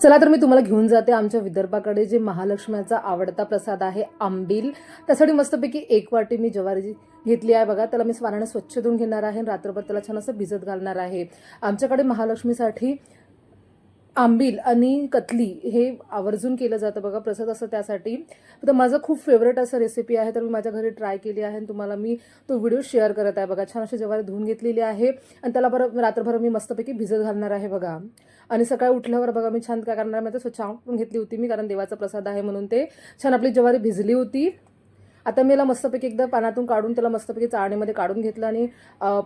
चला तर मी तुम्हाला घेऊन जाते आमच्या विदर्भाकडे जे महालक्ष्म्याचा आवडता प्रसाद आहे आंबील. त्यासाठी मस्तपैकी एक वाटी मी ज्वारी घेतली आहे बघा. त्याला मी स्वाराने स्वच्छ धुवून घेणार आहे आणि रात्रभर त्याला छान असं भिजत घालणार आहे. आमच्याकडे महालक्ष्मीसाठी आंबील आणि कतली हे आवर्जून केलं जातं. बघा प्रसाद असं त्यासाठी. तर माझं खूप फेवरेट असं रेसिपी आहे तर मी माझ्या घरी ट्राय केली आहे आणि तुम्हाला मी तो व्हिडिओ शेअर करत आहे. बघा छान अशी जवारी धुवून घेतलेली आहे आणि त्याला बरं रात्रभर मी मस्तपैकी भिजत घालणार आहे बघा. आणि सकाळी उठल्यावर बघा मी छान काय करणार आहे माझं स्वच्छ घेतली होती मी कारण देवाचा प्रसाद आहे म्हणून ते. छान आपली जवारी भिजली होती. आता मी याला मस्तपैकी एकदा पानातून काढून त्याला मस्तपैकी चाळणीमध्ये काढून घेतलं आणि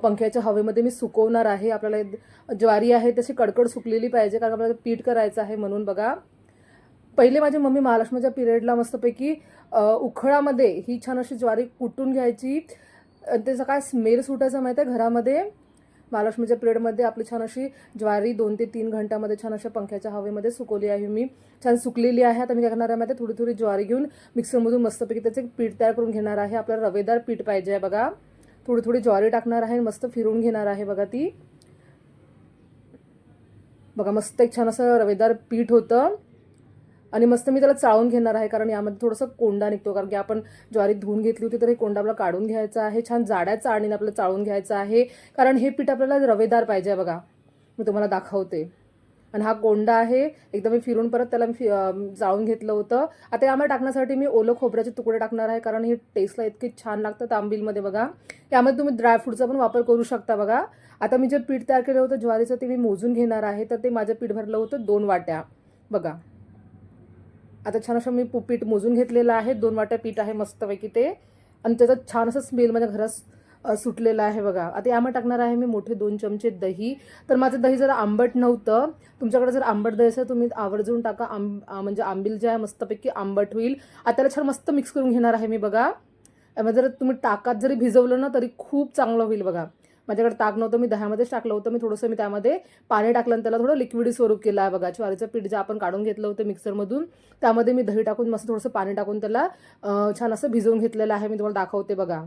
पंख्याच्या हवेमध्ये मी सुकवणार आहे. आपल्याला ज्वारी आहे तशी कडकड सुकलेली पाहिजे कारण आपल्याला पीठ करायचं आहे म्हणून बघा. पहिले माझी मम्मी महालक्ष्मीच्या पिरियडला मस्तपैकी उखळामध्ये ही छान अशी ज्वारी कुटून घ्यायची. त्याचा काय स्मेल सुटायचा माहिती आहे घरामध्ये? महालक्ष्मीच्या पिरियडमध्ये आपली छान अशी ज्वारी दोन ते तीन घंट्यामध्ये छान अशा पंख्याच्या हवेमध्ये सुकवली आहे मी. छान सुकलेली आहे. आता मी काय करणार आहे माहिती थोडी थोडी ज्वारी घेऊन मिक्सरमधून मस्तपैकी त्याचे पीठ तयार करून घेणार आहे. आपल्याला रवेदार पीठ पाहिजे आहे बघा. थोडी थोडी ज्वारी टाकणार आहे मस्त फिरून घेणार आहे बघा ती. बघा मस्त एक छान असं रवेदार पीठ होतं. आणि मस्त मी त्याला चाळून घेणार आहे कारण यामध्ये थोडंसं कोंडा निघतो. कारण की आपण ज्वारी धुवून घेतली होती तर हे कोंडा आपल्याला काढून घ्यायचा आहे. छान जाड्या चाळणीने आपल्याला चाळून घ्यायचं आहे. कारण हे पीठ आपल्याला रवेदार पाहिजे बघा. मी तुम्हाला दाखवते. आणि हा कोंडा आहे. एकदा मी फिरून परत त्याला मी फि- जाळून घेतलं होतं. आता यामध्ये टाकण्यासाठी मी ओलं खोबऱ्याचे तुकडे टाकणार आहे कारण हे टेस्टला इतके छान लागतं तांबीलमध्ये बघा. यामध्ये तुम्ही ड्रायफ्रूटचा पण वापर करू शकता बघा. आता मी जे पीठ तयार केलं होतं ज्वारीचं ते मी मोजून घेणार आहे. तर ते माझं पीठ भरलं होतं दोन वाट्या. बघा. आता छान असं मी पीठ मोजून घेतलेलं आहे. दोन वाट्या पीठ आहे मस्तपैकी ते. आणि त्याचा छान असं स्मेल माझ्या घरात सुटलेलं सुटलेला आहे बघा. आता यामध्ये टाकणार आहे मी मोठे दोन चमचे दही. तर माझं दही जर आंबट नव्हतं तुमच्याकडे जर आंबट दही असेल तुम्ही आवर्जून टाका. आंब म्हणजे आंबील जे आहे मस्तपैकी आंबट होईल. आता त्याला छान मस्त मिक्स करून घेणार आहे मी बघा. यामध्ये जर तुम्ही टाकात जरी भिजवलं ना तरी खूप चांगलं होईल बघा. माझ्याकडे ताक नव्हतं मी दह्यामध्येच टाकलं होतं मी थोडंसं मी त्यामध्ये पाणी टाकलं आणि त्याला थोडं लिक्विड स्वरूप केलं आहे बघा. ज्वारीचं पीठ जे आपण काढून घेतलं होतं मिक्सरमधून त्यामध्ये मी दही टाकून मस्त थोडंसं पाणी टाकून त्याला छान असं भिजवून घेतलेलं आहे. मी तुम्हाला दाखवते बघा.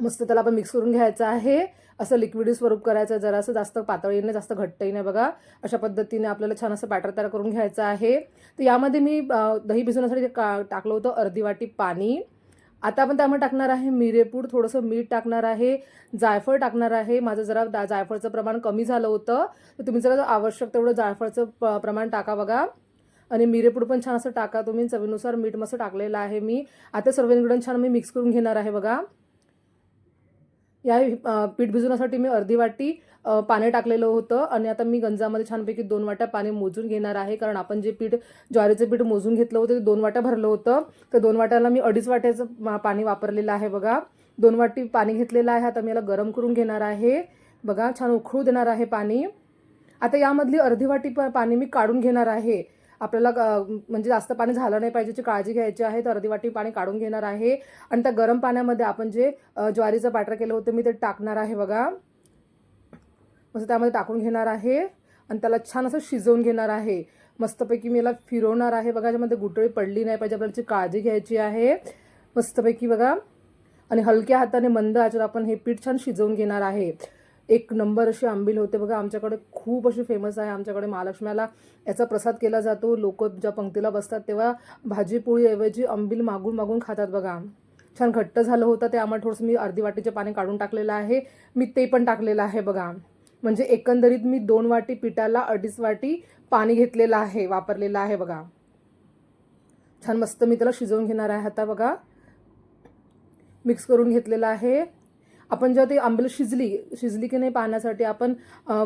मस्त त्याला आपण मिक्स करून घ्यायचं आहे. असं लिक्विड स्वरूप करायचं जरासं जास्त पातळी नाही जास्त घट्टही नाही बघा. अशा पद्धतीने आपल्याला छान असं बॅटर तयार करून घ्यायचं आहे. तर यामध्ये मी दही भिजवण्यासाठी का टाकलं होतं अर्धी वाटी पाणी. आता आपण त्यामध्ये टाकणार आहे मिरेपूड थोडंसं मीठ टाकणार आहे जायफळ टाकणार आहे. माझं जरा दा जायफळचं प्रमाण कमी झालं होतं. तर तुम्ही जरा आवश्यक तेवढं जायफळचं प- प्रमाण टाका बघा. आणि मिरेपूड पण छान असं टाका तुम्ही. चवीनुसार मीठ मस्त टाकलेलं आहे मी. आता सर्व इन्ग्रेडियंट छान मी मिक्स करून घेणार आहे बघा. या पीठ भिजवण्यासाठी मी अर्धी वाटी पाणी टाकलेलं होतं आणि आता मी गंजामध्ये छानपैकी दोन वाट्या पाणी मोजून घेणार आहे. कारण आपण जे पीठ ज्वारीचं पीठ मोजून घेतलं होतं ते दोन वाट्या भरलं होतं. तर दोन वाट्याला मी अडीच वाट्याचं पाणी वापरलेलं आहे बघा. दोन वाटी पाणी घेतलेलं आहे. आता मी याला गरम करून घेणार आहे. बघा छान उखळू देणार आहे पाणी. आता यामधली अर्धी वाटी पाणी मी काढून घेणार आहे. आपल्याला म्हणजे जास्त पाणी झालं नाही पाहिजे याची काळजी घ्यायची आहे तर अर्धी वाटी पाणी काढून घेणार आहे. आणि त्या गरम पाण्यामध्ये आपण जे ज्वारीचं पाटर केलं होतं मी ते टाकणार आहे बघा. मस्त त्यामध्ये टाकून घेणार आहे. आणि त्याला छान असं शिजवून घेणार आहे. मस्तपैकी मी याला फिरवणार आहे. बघा ज्यामध्ये गुटळी पडली नाही पाहिजे आपल्याची काळजी घ्यायची आहे. मस्तपैकी बघा. आणि हलक्या हाताने मंद आचर आपण हे पीठ छान शिजवून घेणार आहे. एक नंबर अशी आंबील होते. बघा आमच्याकडे खूप अशी फेमस आहे. आमच्याकडे महालक्ष्म्याला याचा प्रसाद केला जातो. लोक ज्या पंक्तीला बसतात तेव्हा भाजीपोळीऐवजी आंबील मागून मागून खातात बघा. छान घट्ट झालं होतं ते. आम्हाला थोडंसं मी अर्धी वाटीचे पाणी काढून टाकलेलं आहे. मी ते पण टाकलेलं आहे बघा. म्हणजे एकंदरीत मी दोन वाटी पिठाला अडीच वाटी पाणी घेतलेलं आहे वापरलेलं आहे बघा. छान मस्त मी त्याला शिजवून घेणार आहे आता बघा. मिक्स करून घेतलेलं आहे. आपण जेव्हा ते आंबील शिजली शिजली की नाही पाहण्यासाठी आपण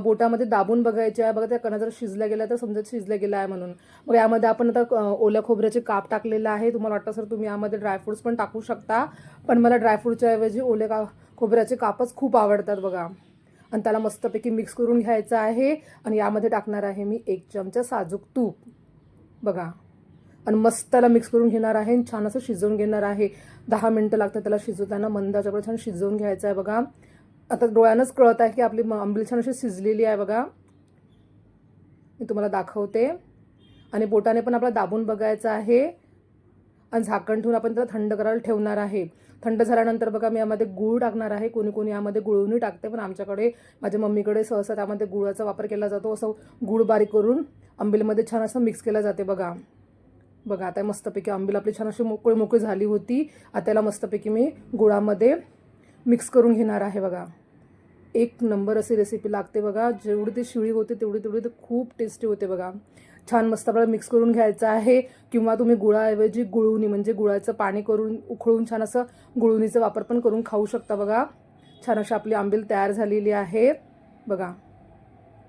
बोटामध्ये दाबून बघायचे आहे बघा त्या कणा जर शिजल्या गेल्या तर समजत शिजल्या गेला आहे म्हणून. मग यामध्ये आपण आता ओल्या खोबऱ्याचे काप टाकलेलं आहे. तुम्हाला वाटतं सर तुम्ही यामध्ये ड्रायफ्रुट्स पण टाकू शकता. पण मला ड्रायफ्रूटच्या ऐवजी ओले का खोबऱ्याचे कापच खूप आवडतात बघा. आणि त्याला मस्तपैकी मिक्स करून घ्यायचं आहे. आणि यामध्ये टाकणार आहे मी एक चमचा साजूक तूप. बघा. आणि मस्त त्याला मिक्स करून घेणार आहे आणि छान असं शिजवून घेणार आहे. दहा मिनटं लागतात त्याला शिजवताना मंदाच्याकडे छान शिजवून घ्यायचं आहे बघा. आता डोळ्यानंच कळत आहे की आपली म- छान अशी शिजलेली आहे बघा. मी तुम्हाला दाखवते. आणि बोटाने पण आपला दाबून बघायचं आहे. आणि झाकण ठेवून आपण त्याला थंड करायला ठेवणार आहे. थंड झाल्यानंतर बघा मी यामध्ये गूळ टाकणार आहे. कोणी कोणी यामध्ये गुळवणी टाकते पण आमच्याकडे माझ्या मम्मीकडे सहसा त्यामध्ये गुळाचा वापर केला जातो. असं गूळ बारीक करून आंबेलमध्ये छान असं मिक्स केलं जाते बघा. बघा आता मस्तपैकी आंबील आपली छान अशी मोकळी मोकळी झाली होती. आता त्याला मस्तपैकी मी गुळामध्ये मिक्स करून घेणार आहे बघा. एक नंबर अशी रेसिपी लागते बघा. जेवढी ती शिळी होते तेवढी तेवढी ते खूप टेस्टी होते बघा. छान मस्त आपल्याला मिक्स करून घ्यायचं आहे. किंवा तुम्ही गुळाऐवजी गुळवणी म्हणजे गुळाचं पाणी करून उखळून छान असं गुळवणीचा वापर पण करून खाऊ शकता बघा. छान अशी आपली आंबील तयार झालेली आहे. बघा.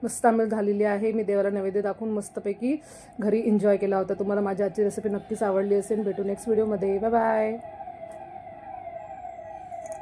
मस्त आंबील झालेली आहे. मी देवाला नैवेद्य दाखवून मस्तपैकी घरी एन्जॉय केला होता. तुम्हाला माझी आजची रेसिपी नक्कीच आवडली असेल. भेटू नेक्स्ट व्हिडिओमध्ये बाय बाय